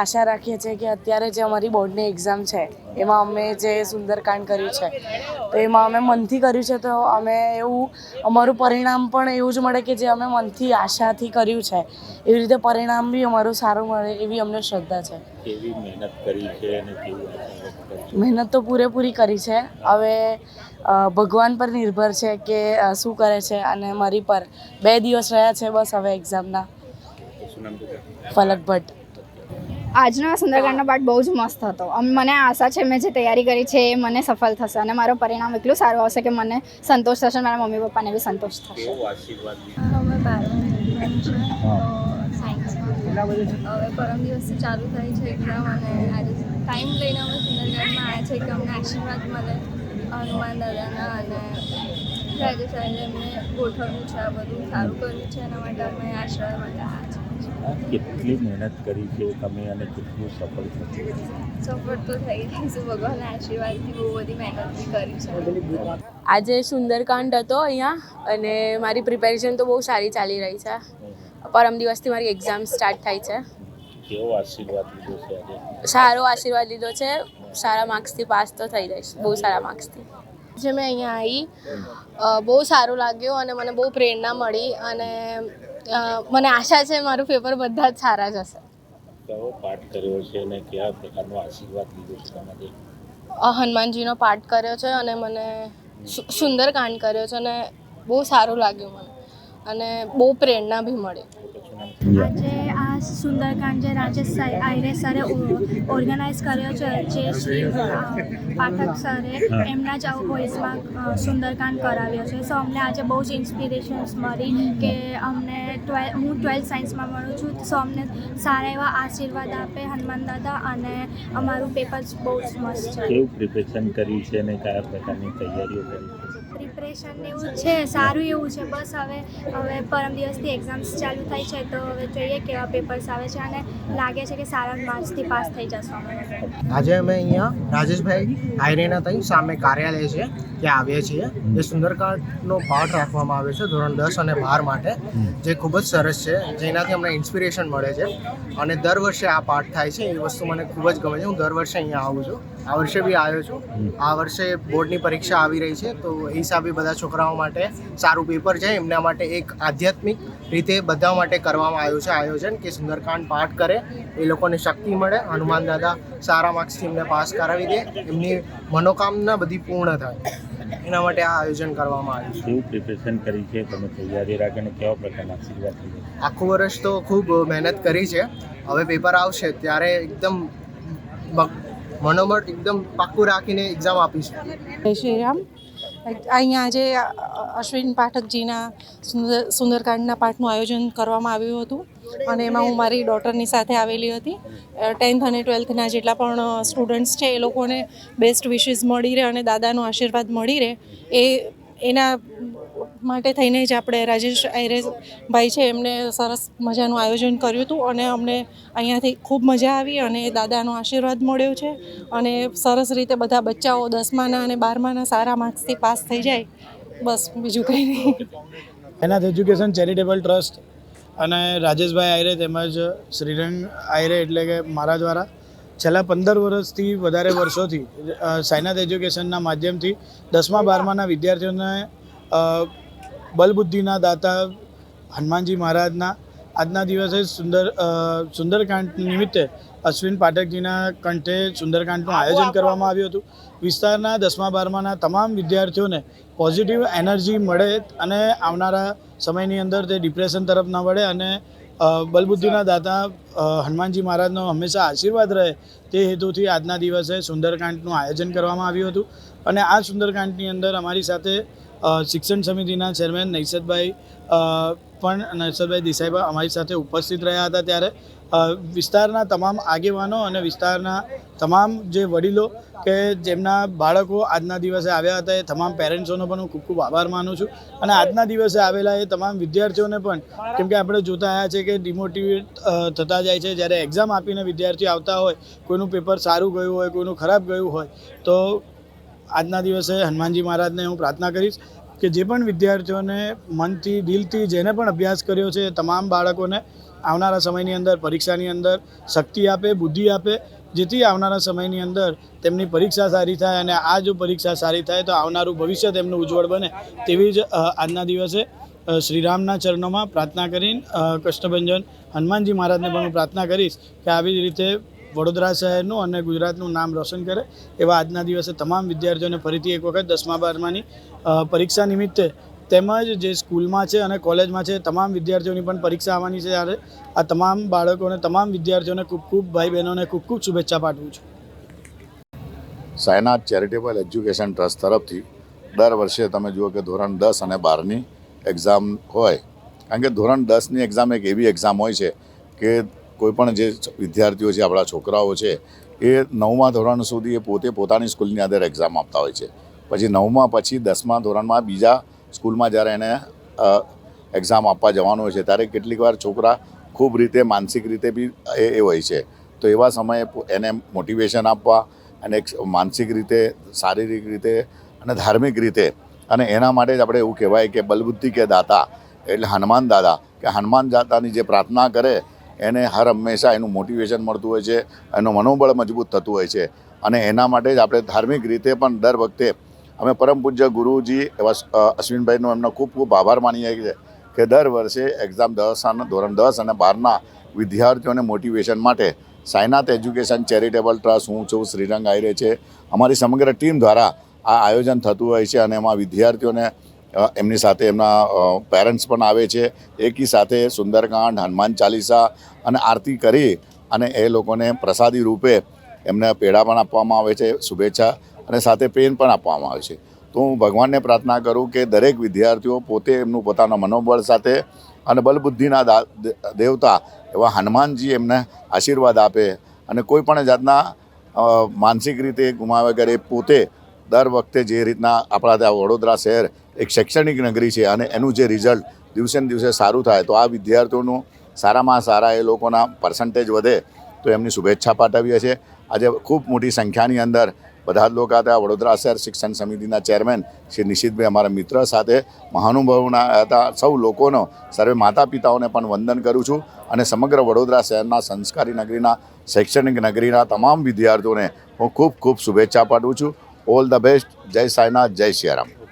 આશા રાખીએ છીએ કે અત્યારે જે અમારી બોર્ડની એક્ઝામ છે એમાં અમે જે સુંદરકાંડ કર્યું છે તો એમાં અમે મનથી કર્યું છે તો અમે એવું અમારું પરિણામ પણ એવું જ મળે કે જે અમે મનથી આશાથી કર્યું છે. એવી રીતે પરિણામ બી અમારું સારું મળે એવી અમને શ્રદ્ધા છે. કેવી મહેનત કરી છે અને કેવું મહેનત તો પૂરેપૂરી કરી છે. હવે ભગવાન પર નિર્ભર છે કે શું કરે છે અને મારી પર બે દિવસ રહ્યા છે બસ હવે એક્ઝામના ફલક ભટ્ટ. આજનો સુંદરકાંડનો પાઠ બહુ જ મસ્ત હતો. મને આશા છે મેં જે તૈયારી કરી છે એ મને સફળ થશે અને મારો પરિણામ એટલું સારું આવશે કે મને સંતોષ થશે અને મારા મમ્મી પપ્પાને બી સંતોષ થશે. હવે પરમ દિવસથી ચાલુ થઈ છે એક્ઝામ અને આજે ટાઈમ લઈને અમે સુંદરકાંડમાં આવ્યા છે કે અમને આશીર્વાદ મળે હનુમાન દાદાના અને રાજેશ સાહેબે એમને ગોઠવ્યું છે આ બધું સારું કર્યું છે એના માટે અમે આશીર્વાદ માટે આવ્યા છીએ આ કેટલી મહેનત કરી છે તમે અને કેટલું સફળ થશે સફળ તો થઈ ભગવાન ભગવાનના આશીર્વાદથી બહુ બધી મહેનત કરી છે. આજે સુંદરકાંડ હતો અહીંયા અને મારી પ્રિપેરેશન તો બહુ સારી ચાલી રહી છે. પરમ દિવસથી મારી એક્ઝામ સ્ટાર્ટ થાય છે. કેવો આશીર્વાદ લીધો છે આજે? સારો આશીર્વાદ લીધો છે. સારા માર્ક્સથી પાસ તો થઈ રહીશ બહુ સારા માર્ક્સથી જે મેં અહીંયા આવી બહુ સારું લાગ્યું અને મને બહુ પ્રેરણા મળી અને મને આશા છે મારું પેપર બધા જ સારા જશે કયો પાઠ કર્યો છે અને કયા પ્રકારનો આશીર્વાદ લીધો છે તમારે? હનુમાનજીનો પાઠ કર્યો છે અને મને સુંદરકાંડ કર્યો છે અને બહુ સારું લાગ્યું મને. અને બહુ પ્રેરણા બી મળી. આજે આ સુંદરકાંડ જે રાજેશ આયરે સરે ઓર્ગેનાઇઝ કર્યો છે જે શ્રી પાઠક સરે એમના જ વોઇસમાં સુંદરકાંડ કરાવ્યો છે. સો અમને આજે બહુ જ ઇન્સ્પિરેશન્સ મળી કે અમને ટ્વેલ્થ હું ટ્વેલ્થ સાયન્સમાં ભણું છું. સો અમને સારા એવા આશીર્વાદ આપે હનુમાન દાદા અને અમારું પેપર બહુ જ મસ્ત છે. કેવું પ્રિપેરેશન કર્યું છે અને કયા પ્રકારની તૈયારીઓ કરી છે? પ્રિપરેશન એવું છે, સારું એવું છે. બસ હવે હવે પરમ દિવસથી એક્ઝામ્સ ચાલુ થાય છે, તો હવે જોઈએ કેવા પેપર્સ આવે છે અને લાગે છે કે સારા માર્ક્સથી પાસ થઈ જશો. આજે અમે અહીંયા રાજેશભાઈ આયરેના તઈ સામે કાર્યાલય છે, ત્યાં આવીએ છીએ. જે સુંદરકાંડનો પાઠ રાખવામાં આવ્યો છે, ધોરણ દસ અને બાર માટે, જે ખૂબ જ સરસ છે, જેનાથી અમને ઇન્સ્પિરેશન મળે છે. અને દર વર્ષે આ પાઠ થાય છે, એ વસ્તુ મને ખૂબ જ ગમે છે. હું દર વર્ષે અહીંયા આવું છું. આ વર્ષે બી આવ્યો છું. આ વર્ષે બોર્ડની પરીક્ષા આવી રહી છે, તો એ હિસાબે બધા છોકરાઓ માટે સારું પેપર છે. એમના માટે એક આધ્યાત્મિક રીતે બધા માટે કરવામાં આવ્યું છે આયોજન કે સુંદરકાંડ પાઠ કરે એ લોકોને શક્તિ મળે. હનુમાન દાદા સારા માર્ક્સથી એમને પાસ કરાવી દે. એમની મનોકામના બધી પૂર્ણ થાય. એના માટે આ આયોજન કરવામાં આવ્યું છે. પ્રિપેરેશન કરી છે? તમે તૈયારી રાખીને કેવા પ્રકારના આશીર્વાદ આખું વર્ષ તો ખૂબ મહેનત કરી છે. હવે પેપર આવશે ત્યારે એકદમ બ- મનોબળ એકદમ પાક્કું રાખીને એક્ઝામ આપીશું. જય શ્રી રામ. અહીંયા આજે અશ્વિન પાઠકજીના સુંદર સુંદરકાંડના પાઠનું આયોજન કરવામાં આવ્યું હતું અને એમાં હું મારી ડોટરની સાથે આવેલી હતી. ટેન્થ અને ટ્વેલ્થના જેટલા પણ સ્ટુડન્ટ્સ છે એ લોકોને બેસ્ટ વિશીસ મળી રહે અને દાદાનો આશીર્વાદ મળી રહે. એ, એના માટે થઈને જ આપણે રાજેશ આયરે ભાઈ છે, એમને સરસ મજાનું આયોજન કર્યું હતું અને અમને અહીંયાથી ખૂબ મજા આવી અને દાદાનો આશીર્વાદ મળ્યો છે અને સરસ રીતે બધા બચ્ચાઓ દસમાના અને બારમાના સારા માર્ક્સથી પાસ થઈ જાય. બસ, બીજું કંઈ નહીં. એનાથ એજ્યુકેશન ચેરિટેબલ ટ્રસ્ટ અને રાજેશભાઈ આયરે તેમજ શ્રીરંગ આયરે એટલે કે મારા દ્વારા છેલ્લા પંદર વર્ષથી વધારે વર્ષોથી સાયનાથ એજ્યુકેશનના માધ્યમથી દસમા, બારમાના વિદ્યાર્થીઓને બલબુદ્ધિના દાતા હનુમાનજી મહારાજના. આજના દિવસે સુંદર સુંદરકાંડ નિમિત્તે અશ્વિન પાઠકજીના કંઠે સુંદરકાંડનું આયોજન કરવામાં આવ્યું હતું. વિસ્તારના દસમા બારમાના તમામ વિદ્યાર્થીઓને પોઝિટિવ એનર્જી મળે અને આવનારા સમયની અંદર તે ડિપ્રેશન તરફ ન વળે અને બલબુદ્ધિના દાતા હનુમાનજી મહારાજનો હંમેશા આશીર્વાદ રહે તે હેતુથી આજના દિવસે સુંદરકાંડનું આયોજન કરવામાં આવ્યું હતું. અને આ સુંદરકાંડની અંદર અમારી સાથે શિક્ષણ સમિતિના ચેરમેન નૈસદભાઈ પણ નૈસદભાઈ પણ અમારી સાથે ઉપસ્થિત રહ્યા હતા ત્યારે. વિસ્તારના તમામ આગેવાનો અને વિસ્તારના તમામ જે વડીલો કે જેમના બાળકો આજના દિવસે આવ્યા હતા એ તમામ પેરેન્ટ્સોનો પણ હું ખૂબ ખૂબ આભાર માનું છું. અને આજના દિવસે આવેલા એ તમામ વિદ્યાર્થીઓને પણ, કેમ કે આપણે જોતા આવ્યા છે કે ડિમોટિવેટ થતા જાય છે. જ્યારે એક્ઝામ આપીને વિદ્યાર્થી આવતા હોય, કોઈનું પેપર સારું ગયું હોય, કોઈનું ખરાબ ગયું હોય, તો આજના દિવસે હનુમાનજી મહારાજને હું પ્રાર્થના કરીશ કે જે પણ વિદ્યાર્થીઓને મનથી, દિલથી જેને પણ અભ્યાસ કર્યો છે, તમામ બાળકોને આવનારા સમયની અંદર પરીક્ષાની અંદર શક્તિ આપે, બુદ્ધિ આપે, જેથી આવનારા સમયની અંદર તેમની પરીક્ષા સારી થાય અને આ જો પરીક્ષા સારી થાય તો આવનારું ભવિષ્ય તેમનું ઉજ્જવળ બને તેવી જ આજના દિવસે શ્રીરામના ચરણોમાં પ્રાર્થના કરીને કષ્ટભંજન હનુમાનજી મહારાજને પણ હું પ્રાર્થના કરીશ કે આવી જ રીતે વડોદરા શહેરનું અને ગુજરાતનું નામ રોશન કરે એવા આજના દિવસે તમામ વિદ્યાર્થીઓને ફરીથી એક વખત દસમા બારમાની પરીક્ષા નિમિત્તે તેમજ જે સ્કૂલમાં છે અને કોલેજમાં છે તમામ વિદ્યાર્થીઓની પણ પરીક્ષા આવવાની છે ત્યારે આ તમામ બાળકોને, તમામ વિદ્યાર્થીઓને ખૂબ ખૂબ ભાઈ બહેનોને ખૂબ ખૂબ શુભેચ્છા પાઠવું છું. સાયનાથ ચેરિટેબલ એજ્યુકેશન ટ્રસ્ટ તરફથી દર વર્ષે તમે જુઓ કે ધોરણ દસ અને બારની એક્ઝામ હોય. કારણ કે ધોરણ દસની એક્ઝામ એક એવી એક્ઝામ હોય છે કે કોઈ પણ જે વિદ્યાર્થીઓ છે, આપણા છોકરાઓ છે, એ નવમા ધોરણ સુધી એ પોતે પોતાની સ્કૂલની અંદર એક્ઝામ આપતા હોય છે. પછી નવમા, પછી દસમા ધોરણમાં બીજા સ્કૂલમાં જ્યારે એને એક્ઝામ આપવા જવાનું હોય છે, ત્યારે કેટલીક વાર છોકરા ખૂબ રીતે માનસિક રીતે બી એ હોય છે. તો એવા સમયે એને મોટિવેશન આપવા અને માનસિક રીતે, શારીરિક રીતે અને ધાર્મિક રીતે અને એના માટે જ આપણે એવું કહેવાય કે બલબુદ્ધિ કે દાતા એટલે હનુમાન દાદા, કે હનુમાન દાતાની જે પ્રાર્થના કરે એને હર હંમેશા એનું મોટિવેશન મળતું હોય છે, એનું મનોબળ મજબૂત થતું હોય છે. અને એના માટે જ આપણે ધાર્મિક રીતે પણ દર વખતે અમે પરમ પૂજ્ય ગુરુજી એવા અશ્વિનભાઈનો એમનો ખૂબ ખૂબ આભાર માનીએ છીએ કે દર વર્ષે એક્ઝામ દસ અને ધોરણ દસ અને બારના વિદ્યાર્થીઓને મોટિવેશન માટે સાયનાથ એજ્યુકેશન ચેરિટેબલ ટ્રસ્ટ હું છું, શ્રીરંગ આયરે છે. અમારી સમગ્ર ટીમ દ્વારા આ આયોજન થતું હોય છે અને એમાં વિદ્યાર્થીઓને એમની સાથે એમના પેરેન્ટ્સ પણ આવે છે. એકી સાથે સુંદરકાંડ, હનુમાન ચાલીસા અને આરતી કરી અને એ લોકોને પ્રસાદી રૂપે એમને પેડા પણ આપવામાં આવે છે, શુભેચ્છા અને સાથે પેન પણ આપવામાં આવે છે. તો હું ભગવાનને પ્રાર્થના કરું કે દરેક વિદ્યાર્થીઓ પોતે એમનું પોતાના મનોબળ સાથે અને બલબુદ્ધિના દેવતા એવા હનુમાનજી એમને આશીર્વાદ આપે અને કોઈ પણ જાતના માનસિક રીતે ગુમાવે કરે પોતે દર વખતે જે રીતના આપણા ત્યાં વડોદરા શહેર એક શૈક્ષણિક નગરી છે અને એનું જે રિઝલ્ટ દિવસે ને દિવસે સારું થાય, તો આ વિદ્યાર્થીઓનું સારામાં સારા એ લોકોના પર્સન્ટેજ વધે, તો એમની શુભેચ્છા પાઠવીએ છીએ. આજે ખૂબ મોટી સંખ્યાની અંદર બધા જ લોકો હતા વડોદરા શહેર શિક્ષણ સમિતિના ચેરમેન શ્રી નિશિતભાઈ અમારા મિત્ર સાથે મહાનુભાવના હતા. સૌ લોકોનો સર્વે માતા પિતાઓને પણ વંદન કરું છું અને સમગ્ર વડોદરા શહેરના સંસ્કારી નગરીના શૈક્ષણિક નગરીના તમામ વિદ્યાર્થીઓને હું ખૂબ ખૂબ શુભેચ્છા પાઠવું છું. ઓલ ધ બેસ્ટ જય સાંઈનાથ જય સિયારામ